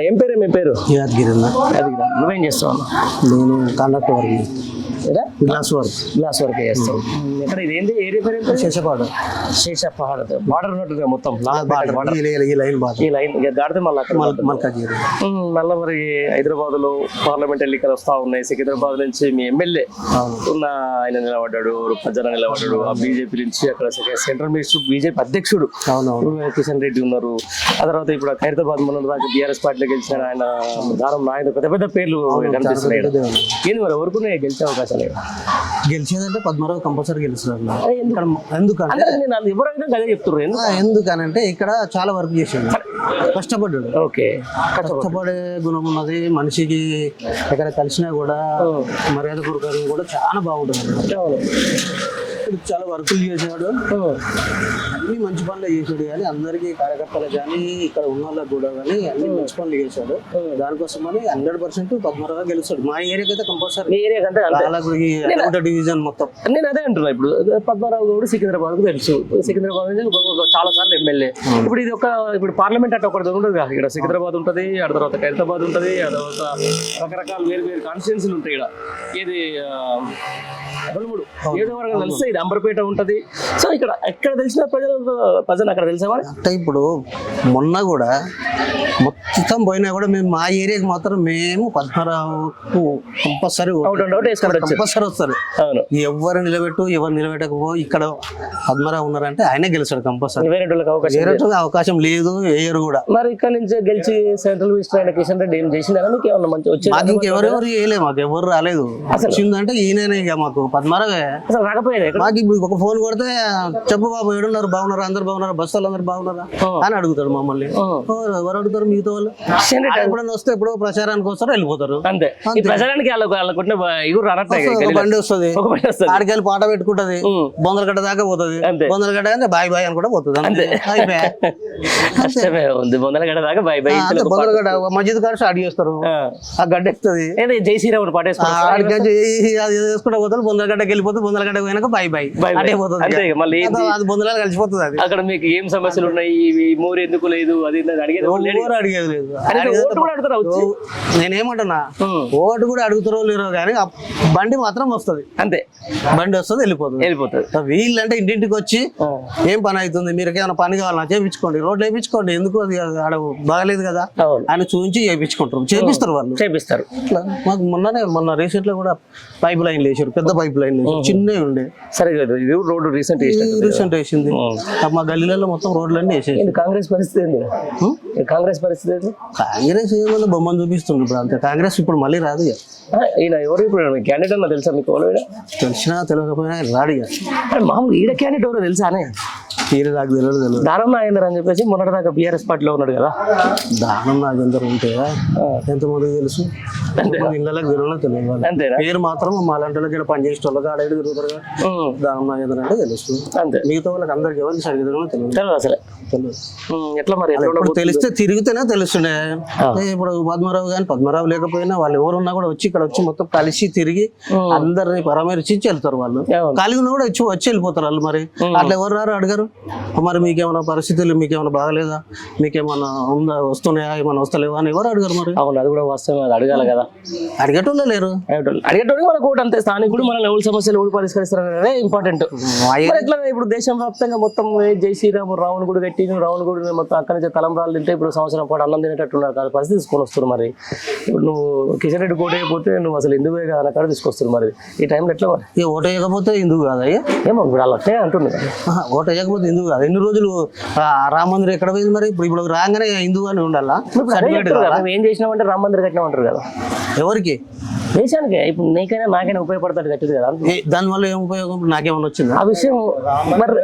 ఏం పేరు మీ పేరు? యాదగిరి యాదగిరి నువ్వేం చేస్తావు నేను కండక్టర్ ఏదా గ్లాస్ వర్క్ గ్లాస్ వర్క్ చేస్తావు ఎక్కడ ఇది ఏంటి ఏరియా పేరు ఏంటి శేషపాడు శేష పహాడ్ బార్డర్ ఉన్నట్టుగా మొత్తం. ఈ లైన్ ఈ లైన్ దాటితే మళ్ళీ మళ్ళా మరి హైదరాబాద్లో పార్లమెంట్ ఎన్నికలు వస్తా ఉన్నాయి. సికింద్రాబాద్ నుంచి మీ ఎమ్మెల్యే ఉన్న ఆయన నిలబడ్డాడు పజ్జన నిలబడ్డాడు. ఆ బీజేపీ నుంచి అక్కడ సెంట్రల్ మినిస్టర్ బీజేపీ అధ్యక్షుడు కిషన్ రెడ్డి ఉన్నారు. ఆ తర్వాత ఇప్పుడు ఖైరతాబాద్ మన దాకా బీఆర్ఎస్ పార్టీలో గెలిచిన ఆయన దానం నాయకుడు పెద్ద పెద్ద పేర్లు కనిపిస్తున్నాయి. ఏంది మరి ఎవరుకునే గెలిచే అవకాశాలు లేవు. గెలిచేదంటే పద్మరావు కంపల్సరీ గెలుస్తారు. ఎందుకంటే ఎవరైనా అదే చెప్తున్నారు ఎందుకనంటే ఇక్కడ చాలా వర్క్ చేసాడు. కష్టపడ్డాడు. ఓకే. కష్టపడే గుణం ఉన్నది. మనిషికి ఎక్కడ కలిసినా కూడా మర్యాద పూర్వకంగా కూడా చాలా బాగుంటుంది. చాలా వర్కులు చేసాడు అన్ని మంచి పనులు చేసాడు కానీ అందరికీ కార్యకర్తలు కానీ ఇక్కడ ఉన్న వాళ్ళకి కూడా కానీ అన్ని మంచి పనులు చేశాడు. దానికోసమని హండ్రెడ్ పర్సెంట్ పద్మరావు గెలుస్తాడు. మా ఏరియాకి అయితే కంపల్సరీ డివిజన్ మొత్తం. నేను అదే అంటున్నా ఇప్పుడు. పద్మారావు గౌడ్ సికింద్రాబాద్కు తెలుసు సికింద్రాబాద్ చాలా సార్లు ఎమ్మెల్యే. ఇప్పుడు ఇది ఒక ఇప్పుడు పార్లమెంట్ అంటే ఒకటి ఉండదు కదా. ఇక్కడ సికింద్రాబాద్ ఉంటది ఆ తర్వాత ఖైరతాబాద్ ఉంటది ఆ తర్వాత రకరకాల వేరు వేరు కాన్స్టిట్యున్సీలు ఉంటాయి ఇక్కడ. ఇది ఆ, రెండు మూడు ఏడు వరకు కలిస్తే అంబర్పేట ఉంటది. సో ఇక్కడ ఎక్కడ తెలిసిన ప్రజలు ప్రజలు అక్కడ తెలిసావా అంటే ఇప్పుడు మొన్న కూడా మొత్తం పోయినా కూడా మేము మా ఏరియాకి మాత్రం మేము పద్మరావుకు కంపల్సరీ కంపల్సరీ వస్తారు. ఎవరు నిలబెట్టు ఎవరు నిలబెట్టకపో ఇక్కడ పద్మరావు ఉన్నారంటే ఆయనే గెలుస్తాడు కంపల్సరీ. వేరే అవకాశం లేదు. వేయరు కూడా. మరి ఇక్కడ నుంచి గెలిచి సెంట్రల్ మినిస్టర్ అయిన కిషన్ రెడ్డి ఏం చేసిందా మీకు ఏమన్నా మంచి వచ్చింది? మాకు ఇంకెవరెవరు చేయలే మాకు ఎవరు రాలేదు. వచ్చిందంటే ఈయననే మాకు. పద్మరావే అసలు రాకపోయేది? మాకు ఇప్పుడు ఒక ఫోన్ కొడితే చెప్పు బాబు ఏడున్నారు బాగున్నారా అందరు బాగున్నారా బస్సు వాళ్ళు అందరు బాగున్నారా అని అడుగుతాడు మమ్మల్ని. ఎవరు అడుగుతారు మిగతా వాళ్ళు? ఎప్పుడైనా వస్తే ఎప్పుడో ప్రచారానికి వస్తారో వెళ్ళిపోతారు. అంతే. ఒక బండి వస్తుంది. వస్తుంది. ఆడికెళ్ళి పాట పెట్టుకుంటది. బొందలగడ్డ దాకా పోతుంది. బొందలగడ్డ అంటే బాయ్ బాయ్ అని కూడా పోతుంది అంతే. ఉంది. మొదల గడ దాకా బై బై అంతే. బొందలగడ్డ మస్జిద్ కాడ స్టార్ట్ చేస్తారు. ఆ. గడ్డ ఎక్కుతుంది. జై శ్రీరాముడు ఆడికి అది వేసుకుంటా పోతారు. బొందలగడ్డకి వెళ్ళిపోతే బొందలగడ్డ పోయినాక బాయ్ బాయ్. Bye. అటే మళ్ళీ కలిసిపోతుంది అది. అక్కడ మీకు ఏం సమస్యలు ఉన్నాయి? మోరు ఎందుకు లేదు? అది అడిగేది అడిగేది లేదు. కనీసం ఓటు కూడా అడుగుతారా వచ్చి? నేనేమంటున్నా. ఓటు కూడా అడుగుతారో లేరో కానీ బండి మాత్రం వస్తుంది. అంతే. బండి వస్తుంది వెళ్ళిపోతుంది. వెళ్ళిపోతుంది. వీళ్ళంటే ఇంటింటికి వచ్చి. ఏం పని అవుతుంది? మీరు ఏమైనా పని కావాలన్నా చేయించుకోండి రోడ్లు వేయించుకోండి ఎందుకు అది ఆడ బాగలేదు కదా? అని చూపించి చేయించుకుంటారు చేపిస్తారు వాళ్ళు. చేపిస్తారు. మాకు మొన్ననే మొన్న రీసెంట్లో కూడా పైప్ లైన్ వేసారు పెద్ద పైప్ లైన్ వేసారు చిన్నవి ఉండే. సరే ఇది రోడ్డు రీసెంట్ రీసెంట్ వేసింది. మా గల్లీలలో మొత్తం రోడ్లన్నీ వేసేసి ఏంటి కాంగ్రెస్ పరిస్థితి ఏంది? ఈ కాంగ్రెస్ పరిస్థితి ఏంది? కాంగ్రెస్ ఏమన్నా బొమ్మను చూపిస్తుంది ఇప్పుడు అంతే. కాంగ్రెస్ ఇప్పుడు మళ్ళీ రాదు ఈయన ఎవరు ఇప్పుడు? క్యాండిడేట్ అన్న తెలుసా మీకు? తెలిసినా తెలియకపోయినా రాడు మామూలు ఈడ క్యాండిడేట్ ఎవరో తెలుసానే? దానం నాగేందర్ అని చెప్పేసి మొన్నటిదాకా బీఆర్ఎస్ పార్టీలో ఉన్నాడు కదా. దానం ఎంత ఉంటే ఎంతమందికి తెలుసు? ఎంతమంది ఇళ్ళకి తెలియదు తెలియదు పేరు మాత్రం మా లాంటి వాళ్ళకి ఇక్కడ పని చేసే వాళ్ళకి ఆడ తిరుగుతారు కదా. దానం నాగేంద్ర అంటే తెలుసు. అంతే. మిగతా వాళ్ళకి అందరికి ఎవరికి సరిగ్గా తెలియదు? తెలియదు అసలే. ఎట్లా మరి? ఇప్పుడు? తెలిస్తే తిరిగితేనే తెలుస్తుండే. ఇప్పుడు పద్మరావు కానీ పద్మరావు లేకపోయినా వాళ్ళు ఎవరున్నా కూడా వచ్చి ఇక్కడ వచ్చి మొత్తం కలిసి తిరిగి అందరిని పరామర్శించి వెళ్తారు వాళ్ళు. ఉన్నా కూడా వచ్చి వచ్చి వెళ్ళిపోతారు వాళ్ళు మరి. అట్లా ఎవరు రారు అడగారు? మరి మీకేమైనా పరిస్థితులు మీకేమైనా బాగలేదా? మీకేమైనా ఉందా వస్తున్నాయా ఏమైనా వస్తలేవా అని ఎవరు అడగారు మరి? అవును అది కూడా వాస్తవం అది అడగాలి కదా. అడిగేటోళ్ళే లేరు. అడిగేటోళ్ళు మనకు ఒకటి అంతే స్థానికుడు మన లెవెల్ సమస్యలు ఎవరు పరిష్కరిస్తారు అనేది ఇంపార్టెంట్ ఎట్లా ఇప్పుడు దేశం వ్యాప్తంగా మొత్తం జై శ్రీరాము రావణ గుడి కట్టి రావణ గుడి మొత్తం అక్కడి నుంచి తలంబ్రాలు తింటే ఇప్పుడు సంవత్సరం పాటు అన్నం తినేటట్టు ఉన్నారు కాదు పరిస్థితి తీసుకొని వస్తారు మరి. ఇప్పుడు నువ్వు కిషన్ రెడ్డి కోట అయిపోతే నువ్వు అసలు ఎందుకు అక్కడ తీసుకొస్తారు మరి. ఈ టైంలో ఎట్లా మరి? ఇక ఓటు వేయకపోతే ఎందుకు కాదు అయ్యా ఏమో ఇప్పుడు అలా కదా. ఆహా, ఓటు వేయకపోతే ఎందుకు కాదు? ఎన్ని రోజులు రామ మందిరం ఎక్కడ పోయింది మరి? ఇప్పుడు ఇప్పుడు రాగానే హిందూ అని ఉండాలా కదా, ఏం చేసినామంటే రామ మందిర్ కట్టినామంటారు కదా. ఎవరికి? దేశానికి. ఇప్పుడు నీకైనా నాకైనా ఉపయోగపడతాడు కట్టింది కదా. దానివల్ల ఏం ఉపయోగం? నాకేమన్నా వచ్చిందా? ఆ విషయం మరి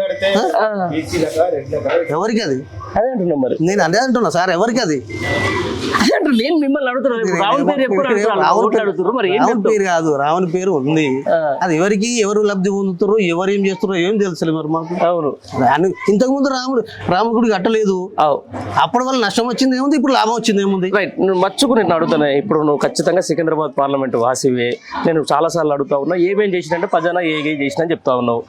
ఎవరికి అది అదే అంటున్నాం మరి. నేను అదే అంటున్నా సార్ ఎవరికి అది? నేను మిమ్మల్ని పేరు ఎప్పుడు రావణ మరి రావణ పేరు కాదు రావణ పేరు ఉంది. అది ఎవరికి ఎవరు లబ్ధి పొందుతారు ఎవరు ఏం చేస్తారో ఏం తెలుసు మరి మాకు. అవును. ఇంతకు ముందు రాముడు రాముడు గుడి కట్టలేదు అప్పటి వల్ల నష్టం వచ్చింది ఏముంది? ఇప్పుడు లాభం వచ్చింది ఏముంది? రైట్ నువ్వు మచ్చుకు నేను అడుగుతాను ఇప్పుడు నువ్వు ఖచ్చితంగా సికింద్రాబాద్ పార్లమెంట్ వాసివే. నేను చాలా సార్లు అడుగుతా ఉన్నా. ఏమేం చేసినంటే పజానా ఏ చేసినా చెప్తా ఉన్నావు.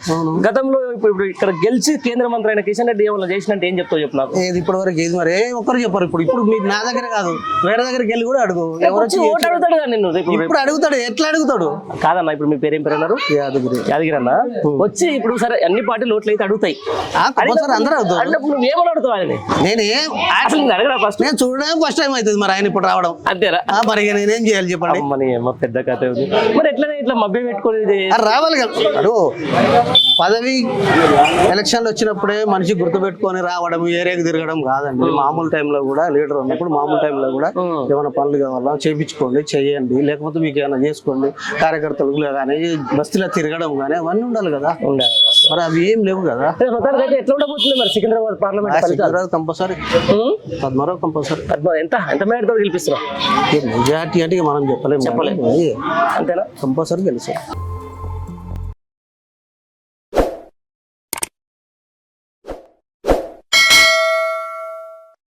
గతంలో ఇప్పుడు ఇక్కడ గెలిచి కేంద్ర మంత్రి అయిన కిషన్ రెడ్డి ఏమన్నా చేసినట్టు ఏం చెప్తావు చెప్పు నాకు? ఏది ఇప్పటి వరకు ఏది మరి? ఏ ఒక్కరు చెప్పరు ఇప్పుడు. ఇప్పుడు మీరు నా దగ్గర కాదు. వేరే దగ్గరికి వెళ్ళి కూడా అడుగు. ఎవరు వచ్చి ఓటు అడుగుతాడు కదా నిన్ను? రేపు ఇప్పుడు అడుగుతాడు. ఎట్లా అడుగుతాడు? కాదన్న ఇప్పుడు మీ పేరేం పేరు అన్నారు? యాదగిరి. యాదగిరి అన్న? వచ్చి ఇప్పుడు సరే అన్ని పార్టీలు ఓట్లు అయితే అడుగుతాయి. అందరూ అడుగుతారు. అన్నప్పుడు నువ్వు ఏమని అడుగుతావు ఆయనని? నేనేం అసలు నేను అడగరా ఫస్ట్ నేను చూడడం ఫస్ట్ టైం అవుతుంది మరి ఆయన ఇప్పుడు రావడం. అంతేరా మరి నేనేం చేయాలి చెప్పండి? అమ్మని అమ్మ పెద్ద కథ మరి ఎట్లనే ఇట్లా మభ్య ఆ, రావాలి కదా. అడుగు. పదవి ఎలక్షన్లు వచ్చినప్పుడే మనిషి గుర్తుపెట్టుకొని రావడం ఏరియాకి తిరగడం కాదండి. మామూలు టైంలో కూడా లీడర్ ఉన్నప్పుడు మామూలు టైంలో కూడా. ఏమైనా పనులు కావాలా చేయించుకోండి చేయండి. లేకపోతే మీకు ఏమైనా చేసుకోండి కార్యకర్తలకు కానీ బస్తీలో తిరగడం కానీ అవన్నీ ఉండాలి కదా. ఉండాలి. మరి అవి ఏం లేవు కదా. ఎట్లా ఉండబోతుంది మరి Secunderabad parliament compulsory? Padmarao compulsory. ఎంత మెజార్టీ అంటే మనం చెప్పలేము చెప్పలేము. అంతేనా? కంపల్సరీ గెలిచాం